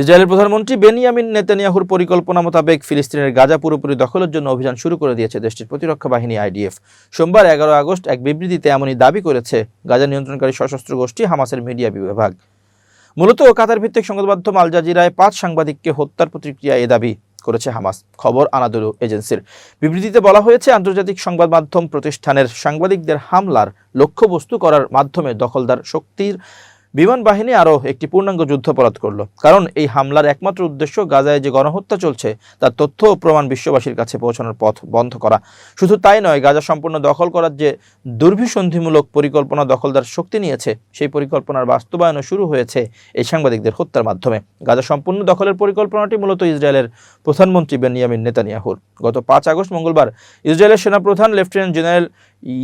ইসরায়েলের প্রধানমন্ত্রী বেনিয়ামিন নেতানিয়াহুর পরিকল্পনা মোতাবেক ফিলিস্তিনের গাজা পুরোপুরি দখলের জন্য অভিযান শুরু করে দিয়েছে দেশটির প্রতিরক্ষা বাহিনী আইডিএফ। সোমবার এগারো আগস্ট এক বিবৃতিতে এমনই দাবি করেছে গাজা নিয়ন্ত্রণকারী সশস্ত্র গোষ্ঠী হামাসের মিডিয়া বিভাগ। মূলত কাতার ভিত্তিক সংবাদ মাধ্যম আল জাজিরায় পাঁচ সাংবাদিককে হত্যার প্রতিক্রিয়া এ দাবি করেছে হামাস, খবর আনাদুলু এজেন্সির। বিবৃতিতে বলা হয়েছে, আন্তর্জাতিক সংবাদ মাধ্যম প্রতিষ্ঠানের সাংবাদিকদের হামলার লক্ষ্যবস্তু করার মাধ্যমে দখলদার শক্তির বিমান বাহিনী আরও একটি পূর্ণাঙ্গ যুদ্ধাপরাধ করল। কারণ এই হামলার একমাত্র উদ্দেশ্য গাজায় যে গণহত্যা চলছে, তার তথ্য ও প্রমাণ বিশ্ববাসীর কাছে পৌঁছানোর পথ বন্ধ করা। শুধু তাই নয়, গাজা সম্পূর্ণ দখল করার যে দুর্বিসন্ধিমূলক পরিকল্পনা দখলদার শক্তি নিয়েছে, সেই পরিকল্পনার বাস্তবায়নও শুরু হয়েছে এই সাংবাদিকদের হত্যার মাধ্যমে। গাজা সম্পূর্ণ দখলের পরিকল্পনাটি মূলত ইসরায়েলের প্রধানমন্ত্রী বেনিয়ামিন নেতানিয়াহুর। গত পাঁচ আগস্ট মঙ্গলবার ইসরায়েলের সেনাপ্রধান লেফটেন্যান্ট জেনারেল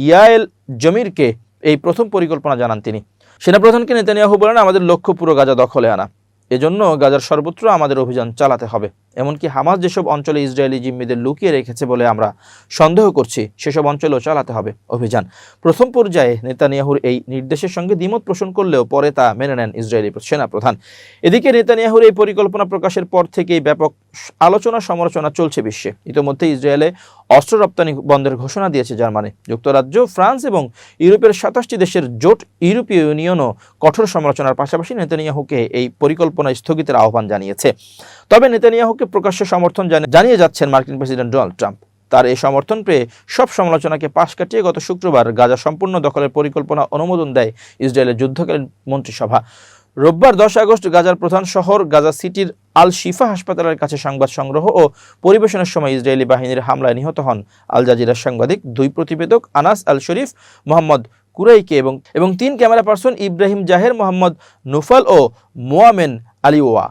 ইয়ায়েল জমিরকে এই প্রথম পরিকল্পনা জানান তিনি। সেনাপ্রধানকে নেতানিয়াহু বলেন, আমাদের লক্ষ্য পুরো গাজা দখলে আনা। এজন্য গাজার সর্বত্র আমাদের অভিযান চালাতে হবে। এমনকি হামাস যেসব অঞ্চলে ইসরায়েলি জিম্মিদের লুকিয়ে রেখেছে বলে আমরা সন্দেহ করছি, সেসব অঞ্চলেও চালাতে হবে অভিযান। প্রথম পর্যায়ে নেতানিয়াহুর এই নির্দেশের সঙ্গে দ্বিমত পোষণ করলেও পরে তা মেনে নেন ইসরায়েলি সেনাপ্রধান। এদিকে নেতানিয়াহুর এই পরিকল্পনা প্রকাশের পর থেকেই ব্যাপক আলোচনা সমালোচনা চলছে বিশ্বে। ইতিমধ্যে ইসরায়েলে অস্ত্র রপ্তানি বন্ধের ঘোষণা দিয়েছে জার্মানি। যুক্তরাজ্য, ফ্রান্স এবং ইউরোপের সাতাশটি দেশের জোট ইউরোপীয় ইউনিয়নও কঠোর সমালোচনার পাশাপাশি নেতানিয়াহুকে এই পরিকল্পনা স্থগিতের আহ্বান জানিয়েছে। তবে নেতানিয়াহুকে প্রকাশ্যে সমর্থন জানিয়ে যাচ্ছেন মার্কিন প্রেসিডেন্ট ডোনাল্ড ট্রাম্প। তার এই সমর্থন পেয়ে সব সমালোচনাকে পাশ কাটিয়ে গত শুক্রবার গাজা সম্পূর্ণ দখলের পরিকল্পনা অনুমোদন দেয় ইসরায়েলের যুদ্ধকালীন মন্ত্রিসভা। রোববার দশ আগস্ট গাজার প্রধান শহর গাজা সিটির আল শিফা হাসপাতালের কাছে সংবাদ সংগ্রহ ও পরিবেশনের সময় ইসরায়েলি বাহিনীর হামলায় নিহত হন আল জাজিরার সাংবাদিক, দুই প্রতিবেদক আনাস আল শরীফ মোহাম্মদ কুরাইকে এবং এবং তিন camera person Ibrahim Zaher, Mohammed Noufal ও মোয়ামেন আলিওয়া।